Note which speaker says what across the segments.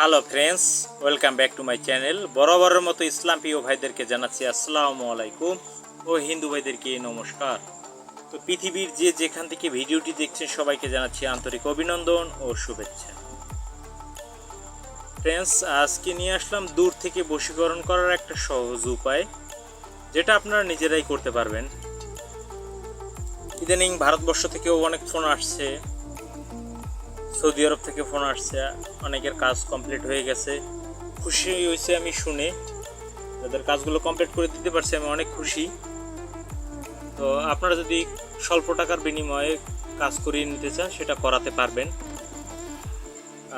Speaker 1: Hello friends welcome back to my channel বরাবরের মতো ইসলাম প্রিয় ভাইদেরকে জানাচ্ছি আসসালামু আলাইকুম ও হিন্দু ভাইদেরকে নমস্কার। তো পৃথিবীর যে যেখান থেকে ভিডিওটি দেখছেন, সবাইকে জানাচ্ছি আন্তরিক অভিনন্দন ও শুভেচ্ছা। ফ্রেন্ডস আজকে নিয়ে আসলাম দূর থেকে বশীকরণ করার একটা সহজ উপায়, যেটা আপনারা নিজেরাই করতে পারবেন। ইদানিং ভারতবর্ষ থেকেও অনেক ফোন আসছে। সৌদি আরব থেকে ফোন আসছে, অনেকের কাজ কমপ্লিট হয়ে গেছে। খুশি হয়েছে আমি শুনে। যাদের কাজগুলো কমপ্লিট করে দিতে পারছি, আমি অনেক খুশি। তো আপনারা যদি স্বল্প টাকার বিনিময়ে কাজ করিয়ে নিতে চান, সেটা করাতে পারবেন।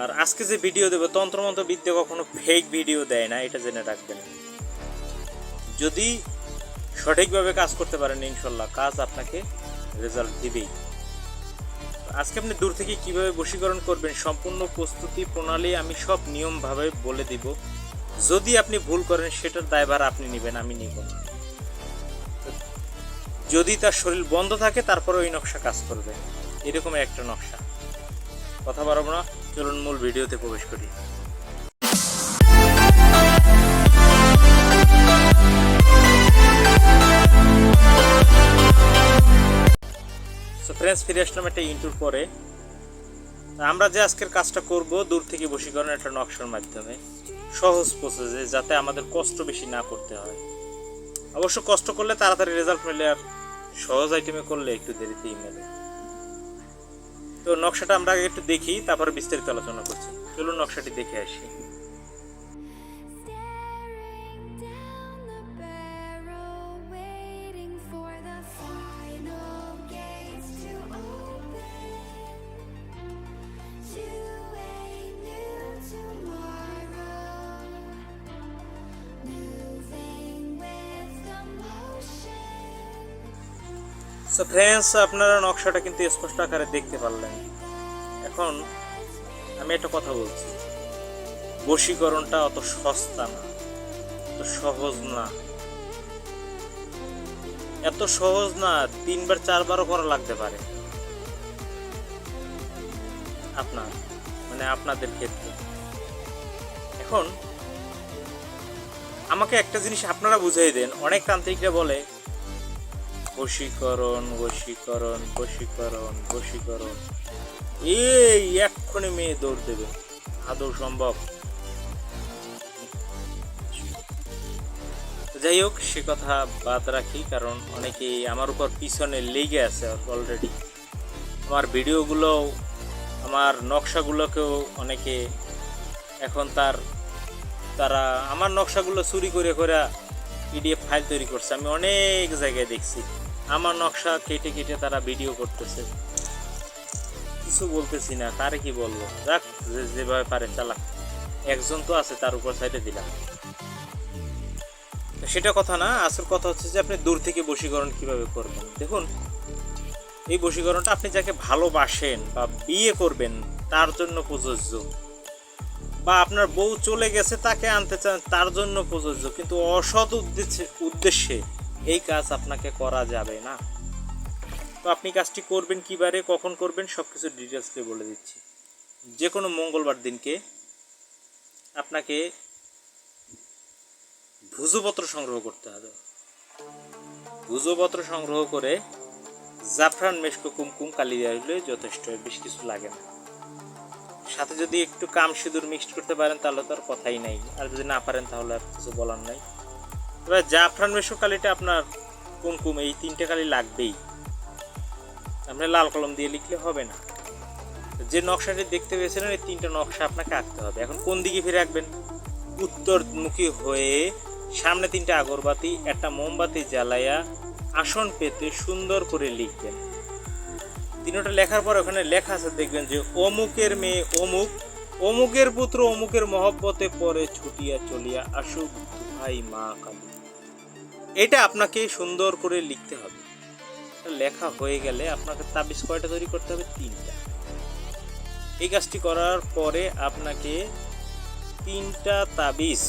Speaker 1: আর আজকে যে ভিডিও দেবো, তন্ত্রমন্ত্র বিদ্যা কখনো ফেক ভিডিও দেয় না, এটা জেনে রাখবেন। যদি সঠিকভাবে কাজ করতে পারেন, ইনশাল্লাহ কাজ আপনাকে রেজাল্ট দিবেই। আজকে আপনি দূর থেকে কীভাবে বশীকরণ করবেন সম্পূর্ণ প্রস্তুতি প্রণালী আমি সব নিয়মভাবে বলে দিব। যদি আপনি ভুল করেন, সেটার দায়ভার আপনি নেবেন, আমি নিব যদি তার শরীর বন্ধ থাকে, তারপরে ওই নকশা কাজ করবে। এরকম একটা নকশা। কথা বাড়াবো না, চলুন মূল ভিডিওতে প্রবেশ করি। সো ফ্রেন্ডস ফিরে আসলাম একটা ইন্টুর পরে। আমরা যে আজকের কাজটা করব, দূর থেকে বশীকরণ একটা নকশার মাধ্যমে, সহজ প্রসেসে যাতে আমাদের কষ্ট বেশি না করতে হয়। অবশ্য কষ্ট করলে তাড়াতাড়ি রেজাল্ট মেলে আর সহজ আইটেমে করলে একটু দেরিতেই মেলে। তো নকশাটা আমরা আগে একটু দেখি, তারপরে বিস্তারিত আলোচনা করছি। চলুন নকশাটি দেখে আসি। সো ফ্রেন্ডস আপনারা নকশাটা কিন্তু স্পষ্ট আকারে দেখতে পারলেন। এখন আমি একটা কথা বলছি। বশীকরণটা অত সস্তা না, অত সহজ না। এত সহজ না, তিনবার, চারবারও করা লাগতে পারে। আপনার মানে আপনাদের ক্ষেত্রে। এখন আমাকে একটা জিনিস আপনারা বুঝাই দেন। অনেক তান্ত্রিকরা বলে বশীকরণ বশীকরণ বশীকরণ বশীকরণ। এই এক্ষুনি মেয়ে দৌড় দেবে। আদৌ সম্ভব? যাই হোক, সে কথা বাদ রাখি, কারণ অনেকেই আমার উপর পিছনে লেগে আছে অলরেডি আমার ভিডিওগুলো, আমার নকশাগুলোকেও অনেকে এখন তার, তারা আমার নকশাগুলো চুরি করে করে পিডিএফ ফাইল তৈরি করছে। আমি অনেক জায়গায় দেখছি। আমার নকশা কেটে কেটে তারা ভিডিও করতেছে। কিছু বলতেছি না তারে কি বলব? যাক, যে যেভাবে পারে চালাক একজন তো আছে, তার উপর সাইডে দিলাম। সেটা কথা না, আসল কথা হচ্ছে যে আপনি দূর থেকে বশীকরণ কীভাবে করবেন? দেখুন, এই বশীকরণটা আপনি যাকে ভালোবাসেন বা বিয়ে করবেন, তার জন্য প্রযোজ্য। বা আপনার বউ চলে গেছে, তাকে আনতে চান, তার জন্য প্রযোজ্য। কিন্তু অসৎ উদ্দেশ্যে উদ্দেশ্যে এই কাজ আপনাকে করা যাবে না। তো আপনি কাজটি করবেন কিবারে কখন করবেন সব কিছু ডিটেলসকে বলে দিচ্ছি। যে কোনো মঙ্গলবার দিনকে আপনাকে ভুজপত্র সংগ্রহ করতে হবে। ভুজপত্র সংগ্রহ করে জাফরান মেশকো কুমকুম কালি দেওয়া যথেষ্ট, বেশ কিছু লাগে না। সাথে যদি একটু কাম সিঁদুর মিক্সড করতে পারেন, তাহলে তো আর কথাই নাই। আর যদি না পারেন, তাহলে আর কিছু বলার নাই। এবার জাফরান মেশো কালিটা আপনার কুমকুম, এই তিনটে কালি লাগবেই। আপনি লাল কলম দিয়ে লিখলে হবে না। যে নকশাটি দেখতে পেয়েছিলেন, এই তিনটা নকশা আপনাকে আঁকতে হবে। এখন কোন দিকে ফিরে রাখবেন উত্তরমুখী হয়ে সামনে তিনটা আগরবাতি, একটা মোমবাতি জ্বালাইয়া আসন পেতে সুন্দর করে লিখবেন। তিনটা লেখার পর ওখানে লেখা আছে, দেখবেন যে অমুকের মেয়ে অমুক, অমুকের পুত্র অমুকের মহব্বতে পরে ছুটিয়া চলিয়া আসুক ভাই মা কালী। এটা আপনাকে সুন্দর করে লিখতে হবে। লেখা হয়ে গেলে আপনাকে তাবিজ কয়টা তৈরি করতে হবে? তিনটা। এই কাজটি করার পরে আপনাকে তিনটা তাবিজ,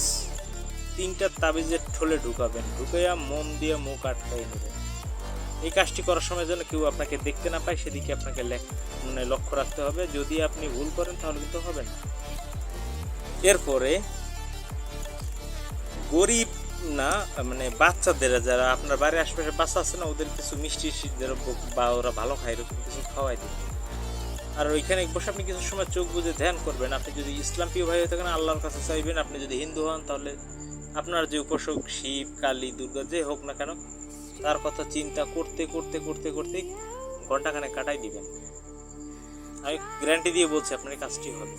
Speaker 1: তিনটা তাবিজের ঠোলে ঢুকাবেন। ঢুকাইয়া মন দিয়ে মুখ আটকাই নেবেন। এই কাজটি করার সময় যেন কেউ আপনাকে দেখতে না পায়, সেদিকে আপনাকে মানে লক্ষ্য রাখতে হবে। যদি আপনি ভুল করেন, তাহলে কিন্তু হবে না। এরপরে গরিব না মানে বাচ্চাদের যারা আপনার বাড়ির আশেপাশে বাচ্চা আছে না, ওদের কিছু মিষ্টি বা ওরা ভালো খায় এরকম কিছু খাওয়াই দিন। আর ওইখানে বসে আপনি কিছু সময় চোখ বুঝে ধ্যান করবেন। আপনি যদি ইসলাম প্রিয় ভাই হয়ে থাকেন, আল্লাহর কাছে চাইবেন আপনি যদি হিন্দু হন, তাহলে আপনার যে উপাসক শিব, কালী, দুর্গা, যে হোক না কেন, তার কথা চিন্তা করতে করতে করতে করতে ঘন্টাখানে কাটাই দিবেন। আমি গ্যারান্টি দিয়ে বলছি, আপনার কাজটি হবে।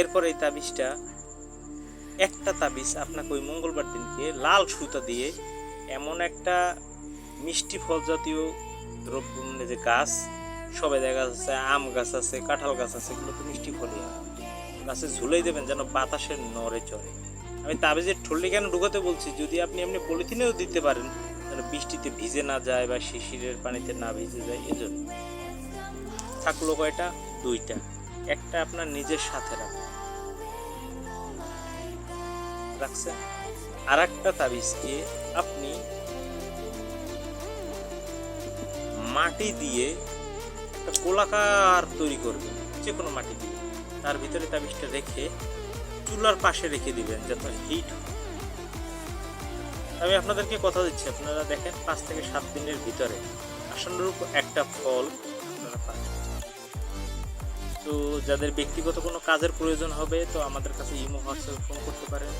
Speaker 1: এরপরে এই তাবিজটা একটা তাবিজ আপনাকে ওই মঙ্গলবার দিনকে লাল সুতা দিয়ে এমন একটা মিষ্টি ফল জাতীয় দ্রব্য মানে যে গাছ সবাই গাছ আছে, আম গাছ আছে, কাঁঠাল গাছ আছে, এগুলো তো মিষ্টি ফলই হয়। গাছে ঝুলাই দেবেন যেন বাতাসের নড়ে চড়ে। আমি তাবিজের ঠোল্লি কেন ঢুকাতে বলছি? যদি আপনি এমনি পলিথিনেও দিতে পারেন যেন বৃষ্টিতে ভিজে না যায় বা শিশিরের পানিতে না ভিজে যায়, এজন্য। থাকল কয়টা? দুইটা। একটা আপনার নিজের সাথে রাখুন। রাখছেন। আর একটা তাবিজকে আপনি মাটি দিয়ে একটা গোলাকার তৈরি করবেন যে কোনো মাটি দিয়ে। তার ভিতরে তাবিজটা রেখে চুলার পাশে রেখে দিবেন যাতে হিট আমি আপনাদেরকে কথা দিচ্ছি, আপনারা দেখেন পাঁচ থেকে সাত দিনের ভিতরে আসনরূপ একটা ফল আপনারা পাবেন। তো যাদের ব্যক্তিগত কোনো কাজের প্রয়োজন হবে, তো আমাদের কাছে ইমো, হোয়াটসঅ্যাপ ফোন করতে পারেন।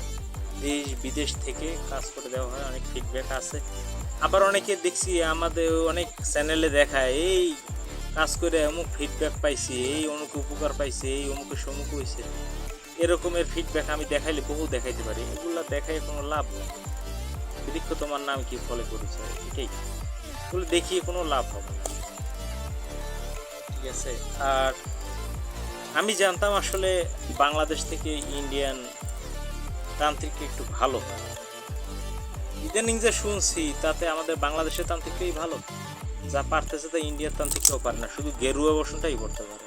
Speaker 1: দেশ, বিদেশ থেকে কাজ করে দেওয়া হয়, অনেক ফিডব্যাক আছে আবার অনেকে দেখছি আমাদের অনেক চ্যানেলে দেখায়, এই কাজ করে অমুক ফিডব্যাক পাইছি, এই অমুক উপকার পাইছি, এই অমুক সমুক হয়েছে এরকমের ফিডব্যাক আমি দেখাইলে বহু দেখাইতে পারি। এগুলো দেখাই কোনো লাভ নেই। বৃক্ষ তোমার নাম কি ফলে করেছে? এটাই। এগুলো দেখিয়ে কোনো লাভ হবে না। ঠিক আছে। আর আমি জানতাম আসলে বাংলাদেশ থেকে ইন্ডিয়ান তান্ত্রিক একটু ভালো। ইদানিং যে শুনছি তাতে আমাদের বাংলাদেশের তান্ত্রিকই ভালো। যা পারতেছে তা ইন্ডিয়ার তান্ত্রিক কেউ পারে না শুধু গেরুয়া বসনটাই করতে পারে।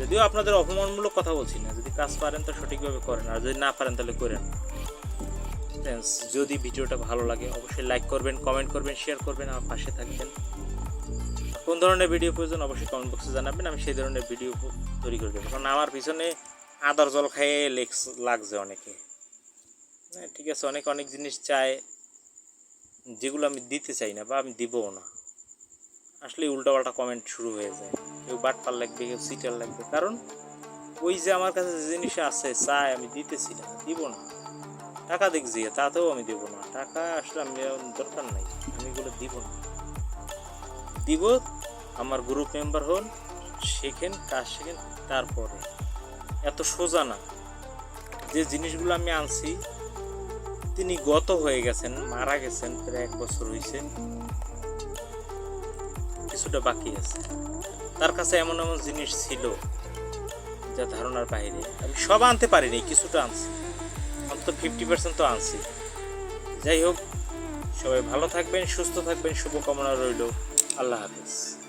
Speaker 1: যদিও আপনাদের অপমানমূলক কথা বলছি না যদি কাজ পারেন তো সঠিকভাবে করেন আর যদি না পারেন তাহলে করেন। Friends, যদি ভিডিওটা ভালো লাগে অবশ্যই লাইক করবেন কমেন্ট করবেন শেয়ার করবেন আমার পাশে থাকবেন। কোন ধরনের ভিডিও প্রয়োজন অবশ্যই কমেন্ট বক্সে জানাবেন আমি সেই ধরনের ভিডিও তৈরি করে দেবো। কারণ আমার পিছনে আদার জল লেক্স লাগছে অনেকে। হ্যাঁ ঠিক আছে, অনেক অনেক জিনিস চায়, যেগুলো আমি দিতে চাই না বা আমি দিবও না। আসলে উল্টাপাল্টা কমেন্ট শুরু হয়ে যায়। কেউ বাটপার লাগবে, কেউ সিটার লাগবে। কারণ ওই যে আমার কাছে যে জিনিস আছে চাই আমি দিতেছি না, দিব না। টাকা দেখছি তাতেও আমি দেবো না। টাকা আসলে আমি দরকার নাই। আমি এগুলো দিব না। দিব, আমার গ্রুপ মেম্বার হন, শেখেন, কাজ শেখেন, তারপরে। এত সোজা না। যে জিনিসগুলো আমি আনছি, তিনি গত হয়ে গেছেন, মারা গেছেন, প্রায় এক বছর হয়েছে কিছুটা বাকি আছে। তার কাছে এমন এমন জিনিস ছিল, যা ধারণার বাইরে। আমি সব আনতে পারিনি, কিছুটা আনছি। অন্তত ফিফটি পার্সেন্ট তো আনছি। যাই হোক, সবাই ভালো থাকবেন, সুস্থ থাকবেন, শুভকামনা রইল। আল্লাহ হাফিজ।